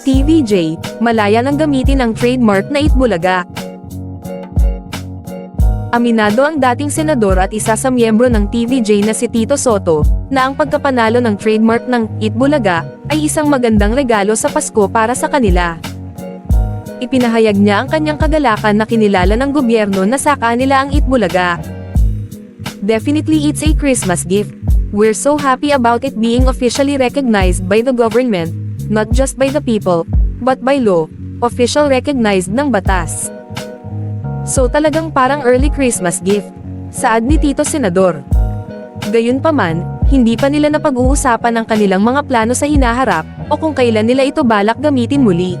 TVJ, malaya nang gamitin ang trademark na Itbulaga. Aminado ang dating senador at isa sa miyembro ng TVJ na si Tito Soto, na ang pagkapanalo ng trademark ng Itbulaga ay isang magandang regalo sa Pasko para sa kanila. Ipinahayag niya ang kanyang kagalakan na kinilala ng gobyerno na sa kanila ang Itbulaga. Definitely it's a Christmas gift. We're so happy about it being officially recognized by the government, not just by the people, but by law, official recognized ng batas. So talagang parang early Christmas gift. Saad ni Tito Senador. Gayunpaman, hindi pa nila napag-uusapan ang kanilang mga plano sa hinaharap, o kung kailan nila ito balak gamitin muli.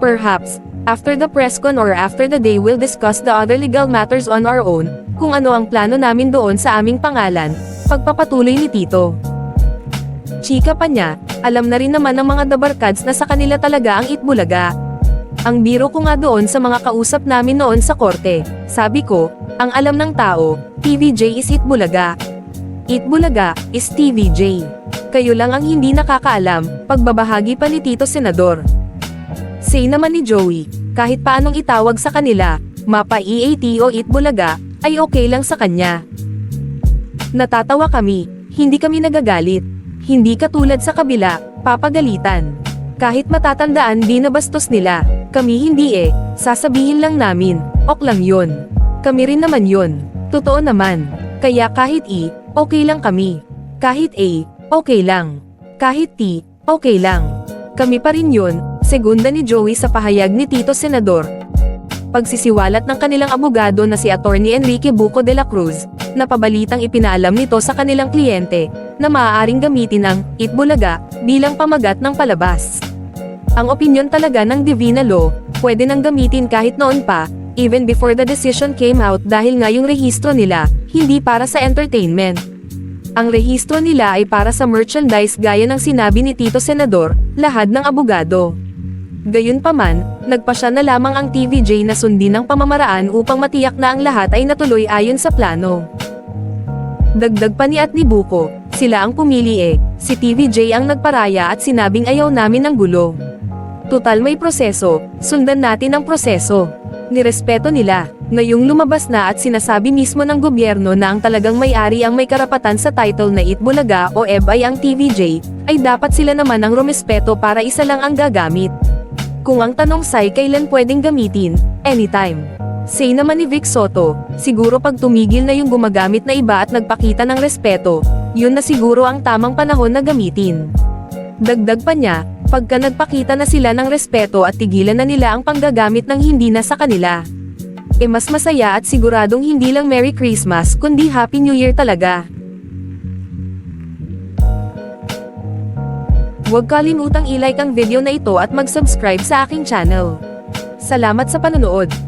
Perhaps, after the press con or after the day we'll discuss the other legal matters on our own, kung ano ang plano namin doon sa aming pangalan, pagpapatuloy ni Tito. Chika pa niya, alam na rin naman ng mga dabarkads na sa kanila talaga ang Itbulaga. Ang biro ko nga doon sa mga kausap namin noon sa korte, sabi ko, ang alam ng tao, TVJ is Itbulaga. Itbulaga is TVJ. Kayo lang ang hindi nakakaalam, pagbabahagi pa ni Tito Senador. Say naman ni Joey, kahit paanong itawag sa kanila, mapa EAT o Itbulaga, ay okay lang sa kanya. Natatawa kami, hindi kami nagagalit. Hindi katulad sa kabila, papagalitan. Kahit matatandaan di na bastos nila, kami hindi eh, sasabihin lang namin, ok lang yun. Kami rin naman yun, totoo naman. Kaya kahit I, okay lang kami. Kahit A, okay lang. Kahit T, okay lang. Kami pa rin yun, segunda ni Joey sa pahayag ni Tito Senador, pagsisiwalat ng kanilang abogado na si Attorney Enrique Buco de la Cruz, na pabalitang ipinaalam nito sa kanilang kliyente, na maaaring gamitin ang Itbulaga bilang pamagat ng palabas. Ang opinyon talaga ng Divina Law, pwede nang gamitin kahit noon pa, even before the decision came out dahil nga yung rehistro nila, hindi para sa entertainment. Ang rehistro nila ay para sa merchandise gaya ng sinabi ni Tito Senador, lahad ng abogado. Gayunpaman, nagpasya na lamang ang TVJ na sundin ang pamamaraan upang matiyak na ang lahat ay natuloy ayon sa plano. Dagdag pa ni at ni Buko, sila ang pumili eh, si TVJ ang nagparaya at sinabing ayaw namin ng gulo. Tutal may proseso, sundan natin ang proseso. Nirespeto nila, ngayong lumabas na at sinasabi mismo ng gobyerno na ang talagang may-ari ang may karapatan sa title na Itbulaga o EB ay ang TVJ, ay dapat sila naman ang rumespeto para isa lang ang gagamit. Kung ang tanong say kailan pwedeng gamitin, anytime. Say naman ni Vic Soto, siguro pag tumigil na yung gumagamit na iba at nagpakita ng respeto, yun na siguro ang tamang panahon na gamitin. Dagdag pa niya, pagka nagpakita na sila ng respeto at tigilan na nila ang panggagamit ng hindi na sa kanila. E mas masaya at siguradong hindi lang Merry Christmas kundi Happy New Year talaga. Huwag kalimutang i-like ang video na ito at mag-subscribe sa aking channel. Salamat sa panonood.